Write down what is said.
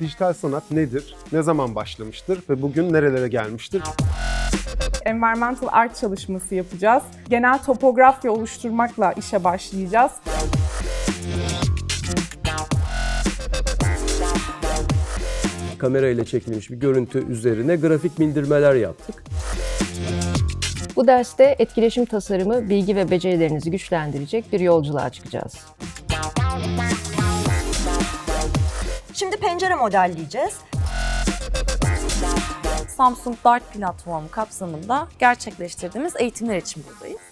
Dijital sanat nedir? Ne zaman başlamıştır ve bugün nerelere gelmiştir? environmental art çalışması yapacağız. Genel topografya oluşturmakla işe başlayacağız. Kamera ile çekilmiş bir görüntü üzerine grafik bindirmeler yaptık. Bu derste etkileşim tasarımı, bilgi ve becerilerinizi güçlendirecek bir yolculuğa çıkacağız. Şimdi pencere modelleyeceğiz. Samsung Dart platformu kapsamında gerçekleştirdiğimiz eğitimler için buradayız.